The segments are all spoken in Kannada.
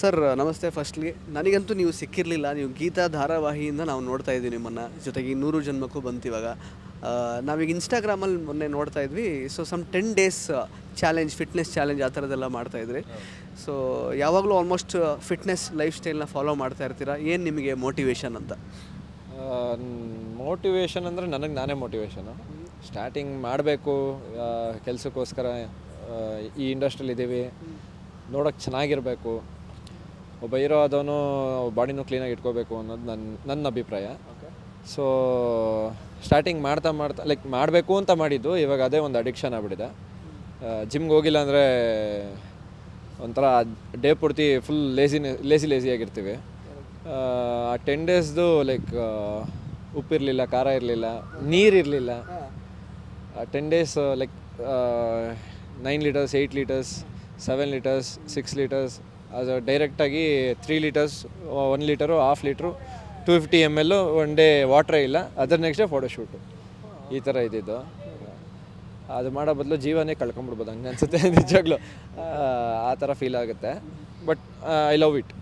ಸರ್, ನಮಸ್ತೆ ಫಸ್ಟ್ಲಿ ನನಗಂತೂ ನೀವು ಸಿಕ್ಕಿರಲಿಲ್ಲ. ನೀವು ಗೀತಾ ಧಾರಾವಾಹಿಯಿಂದ ನಾವು ನೋಡ್ತಾ ಇದ್ದೀವಿ ನಿಮ್ಮನ್ನು. ಜೊತೆಗೆ ನೂರು ಜನ್ಮಕ್ಕೂ ಬಂತಿವಾಗ ನಾವೀಗ ಇನ್ಸ್ಟಾಗ್ರಾಮಲ್ಲಿ ಮೊನ್ನೆ ನೋಡ್ತಾ ಇದ್ವಿ. So some ten days challenge fitness challenge ಆ ಥರದ್ದೆಲ್ಲ ಮಾಡ್ತಾ ಇದ್ರಿ. ಸೊ ಯಾವಾಗಲೂ ಆಲ್ಮೋಸ್ಟ್ ಫಿಟ್ನೆಸ್ ಲೈಫ್ ಸ್ಟೈಲ್ನ ಫಾಲೋ ಮಾಡ್ತಾ ಇರ್ತೀರಾ? ಏನು ನಿಮಗೆ ಮೋಟಿವೇಶನ್ ಅಂತ? ಮೋಟಿವೇಶನ್ ಅಂದರೆ ನನಗೆ ನಾನೇ ಮೋಟಿವೇಶನು ಸ್ಟಾರ್ಟಿಂಗ್ ಮಾಡಬೇಕು ಕೆಲಸಕ್ಕೋಸ್ಕರ ಈ ಇಂಡಸ್ಟ್ರಿಯಲ್ಲಿ ಇದ್ದೀವಿ ನೋಡೋಕ್ಕೆ ಚೆನ್ನಾಗಿರಬೇಕು. ಒಬ್ಬ ಹೀರೋ ಆದವನು ಬಾಡಿನೂ ಕ್ಲೀನಾಗಿ ಇಟ್ಕೋಬೇಕು ಅನ್ನೋದು ನನ್ನ ನನ್ನ ಅಭಿಪ್ರಾಯ. ಸೊ ಸ್ಟಾರ್ಟಿಂಗ್ ಮಾಡ್ತಾ ಮಾಡ್ತಾ ಲೈಕ್ ಮಾಡಬೇಕು ಅಂತ ಮಾಡಿದ್ದು ಇವಾಗ ಅದೇ ಒಂದು ಅಡಿಕ್ಷನ್ ಆಗ್ಬಿಟ್ಟಿದೆ. ಜಿಮ್ಗೆ ಹೋಗಿಲ್ಲ ಅಂದರೆ ಒಂಥರ ಡೇ ಪೂರ್ತಿ ಫುಲ್ ಲೇಸಿನೇ ಲೇಸಿ ಲೇಸಿಯಾಗಿರ್ತೀವಿ ಆ ಟೆನ್ ಡೇಸ್ದು ಲೈಕ್ ಉಪ್ಪಿರಲಿಲ್ಲ ಖಾರ ಇರಲಿಲ್ಲ ನೀರಿರಲಿಲ್ಲ ten days like nine litres eight litres seven litres six litres ಅದು ಡೈರೆಕ್ಟಾಗಿ three litres one litre half litre two fifty M L one day ವಾಟ್ರೇ ಇಲ್ಲ. ಅದರ ನೆಕ್ಸ್ಟ್ ಡೇ ಫೋಟೋಶೂಟು ಈ ಥರ ಇದ್ದಿದ್ದು. ಅದು ಮಾಡೋ ಬದಲು ಜೀವನೇ ಕಳ್ಕೊಂಬಿಡ್ಬೋದು ಹಂಗೆ ಅನಿಸುತ್ತೆ ನಿಜವಾಗ್ಲೂ. ಆ, ಥರ ಫೀಲ್ ಆಗುತ್ತೆ. ಬಟ್ ಐ ಲವ್ ಇಟ್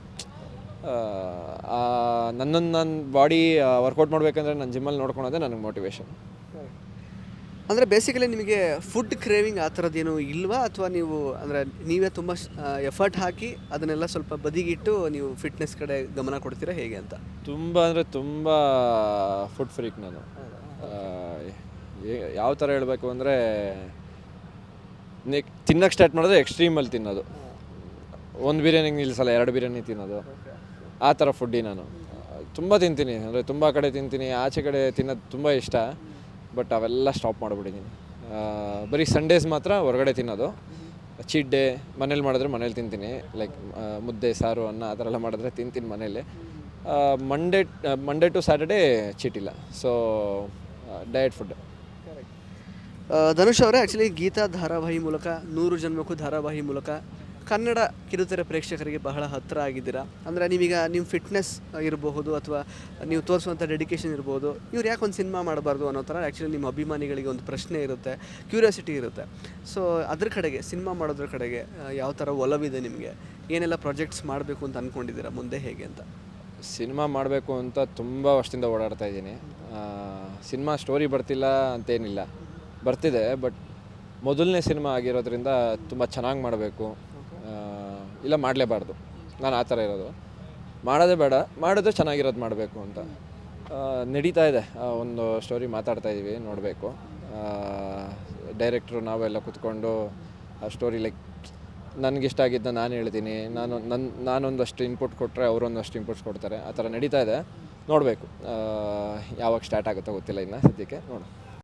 ನನ್ನನ್ನು ನನ್ನ ಬಾಡಿ ವರ್ಕೌಟ್ ಮಾಡಬೇಕಂದ್ರೆ ನನ್ನ ಜಿಮ್ಮಲ್ಲಿ ನೋಡ್ಕೊಳೋದೇ ನನಗೆ ಮೋಟಿವೇಶನ್ ಅಂದರೆ ಬೇಸಿಕಲಿ ನಿಮಗೆ ಫುಡ್ ಕ್ರೇವಿಂಗ್ ಆ ಥರದ್ದೇನು ಇಲ್ವಾ? ಅಥವಾ ನೀವು ಅಂದರೆ ನೀವೇ ತುಂಬ ಎಫರ್ಟ್ ಹಾಕಿ ಅದನ್ನೆಲ್ಲ ಸ್ವಲ್ಪ ಬದಿಗಿಟ್ಟು ನೀವು ಫಿಟ್ನೆಸ್ ಕಡೆ ಗಮನ ಕೊಡ್ತೀರಾ ಹೇಗೆ ಅಂತ? ತುಂಬ ಅಂದರೆ ತುಂಬ ಫುಡ್ ಫ್ರೀಕ್ ನಾನು. ಯಾವ ಥರ ಹೇಳಬೇಕು ಅಂದರೆ ನೆಕ್ ತಿನ್ನಕ್ಕೆ ಸ್ಟಾರ್ಟ್ ಮಾಡಿದ್ರೆ ಎಕ್ಸ್ಟ್ರೀಮಲ್ಲಿ ತಿನ್ನೋದು. ಒಂದು ಬಿರಿಯಾನಿಗೆ ನಿಲ್ಲಿಸಲ್ಲ ಎರಡು ಬಿರಿಯಾನಿ ತಿನ್ನೋದು. ಆ ಥರ ಫುಡ್ಡಿ ನಾನು. ತುಂಬ ತಿಂತೀನಿ ಅಂದರೆ ತುಂಬ ಕಡೆ ತಿಂತೀನಿ ಆಚೆ ಕಡೆ ತಿನ್ನೋದು ತುಂಬ ಇಷ್ಟ. ಬಟ್ ಅವೆಲ್ಲ ಸ್ಟಾಪ್ ಮಾಡಿಬಿಟ್ಟಿದ್ದೀನಿ. ಬರೀ ಸಂಡೇಸ್ ಮಾತ್ರ ಹೊರಗಡೆ ತಿನ್ನೋದು. ಚೀಟ್ ಡೇ ಮನೇಲಿ ಮಾಡಿದ್ರೆ ಮನೇಲಿ ತಿಂತೀನಿ. ಲೈಕ್ ಮುದ್ದೆ, ಸಾರು, ಅನ್ನ ಆ ಥರ ಎಲ್ಲ ಮಾಡಿದ್ರೆ ತಿಂತೀನಿ ಮನೇಲಿ. Monday Monday to Saturday cheat ಇಲ್ಲ. ಸೊ ಡಯಟ್ ಫುಡ್ ಧನುಷ್ ಅವರೇ ಆ್ಯಕ್ಚುಲಿ ಗೀತಾ ಧಾರಾವಾಹಿ ಮೂಲಕ, ನೂರು ಜನ್ಮಕ್ಕೂ ಧಾರಾವಾಹಿ ಮೂಲಕ ಕನ್ನಡ ಕಿರುತೆರೆ ಪ್ರೇಕ್ಷಕರಿಗೆ ಬಹಳ ಹತ್ತಿರ ಆಗಿದ್ದೀರಾ? ಅಂದರೆ ನೀವೀಗ ನಿಮ್ಮ ಫಿಟ್ನೆಸ್ ಇರಬಹುದು ಅಥವಾ ನೀವು ತೋರಿಸುವಂಥ ಡೆಡಿಕೇಶನ್ ಇರ್ಬೋದು. ಇವ್ರು ಯಾಕೆ ಒಂದು ಸಿನಿಮಾ ಮಾಡಬಾರ್ದು ಅನ್ನೋ ಥರ ಆ್ಯಕ್ಚುಲಿ ನಿಮ್ಮ ಅಭಿಮಾನಿಗಳಿಗೆ ಒಂದು ಪ್ರಶ್ನೆ ಇರುತ್ತೆ ಕ್ಯೂರಿಯಾಸಿಟಿ ಇರುತ್ತೆ. ಸೊ ಅದ್ರ ಕಡೆಗೆ ಸಿನಿಮಾ ಮಾಡೋದ್ರ ಕಡೆಗೆ ಯಾವ ಥರ ಒಲವಿದೆ ನಿಮಗೆ? ಏನೆಲ್ಲ ಪ್ರಾಜೆಕ್ಟ್ಸ್ ಮಾಡಬೇಕು ಅಂತ ಅಂದ್ಕೊಂಡಿದ್ದೀರಾ ಮುಂದೆ ಹೇಗೆ ಅಂತ? ಸಿನಿಮಾ ಮಾಡಬೇಕು ಅಂತ ತುಂಬ ವರ್ಷದಿಂದ ಓಡಾಡ್ತಾ ಇದ್ದೀನಿ. ಸಿನಿಮಾ ಸ್ಟೋರಿ ಬರ್ತಿಲ್ಲ ಅಂತೇನಿಲ್ಲ. ಬರ್ತಿದೆ ಬಟ್ ಮೊದಲನೇ ಸಿನಿಮಾ ಆಗಿರೋದ್ರಿಂದ ತುಂಬ ಚೆನ್ನಾಗಿ ಮಾಡಬೇಕು. ಇಲ್ಲ ಮಾಡಲೇಬಾರ್ದು. ನಾನು ಆ ಥರ ಇರೋದು. ಮಾಡೋದೇ ಬೇಡ. ಮಾಡಿದ್ರೆ ಚೆನ್ನಾಗಿರೋದು ಮಾಡಬೇಕು ಅಂತ. ನಡೀತಾ ಇದೆ. ಒಂದು ಸ್ಟೋರಿ ಮಾತಾಡ್ತಾ ಇದ್ದೀವಿ ನೋಡಬೇಕು. ಡೈರೆಕ್ಟ್ರು ನಾವೆಲ್ಲ ಕುತ್ಕೊಂಡು ಆ ಸ್ಟೋರಿ ಲೈಕ್ ನನಗಿಷ್ಟ ಆಗಿದ್ದ ನಾನು ಹೇಳ್ತೀನಿ. ನಾನು ನನ್ನ ನಾನೊಂದಷ್ಟು ಇನ್ಪುಟ್ ಕೊಟ್ಟರೆ ಅವರೊಂದಷ್ಟು ಇನ್ಪುಟ್ಸ್ ಕೊಡ್ತಾರೆ. ಆ ಥರ ನಡೀತಾ ಇದೆ. ನೋಡಬೇಕು. ಯಾವಾಗ ಸ್ಟಾರ್ಟ್ ಆಗುತ್ತೋ ಗೊತ್ತಿಲ್ಲ ಇನ್ನು ಸದ್ಯಕ್ಕೆ. ನೋಡು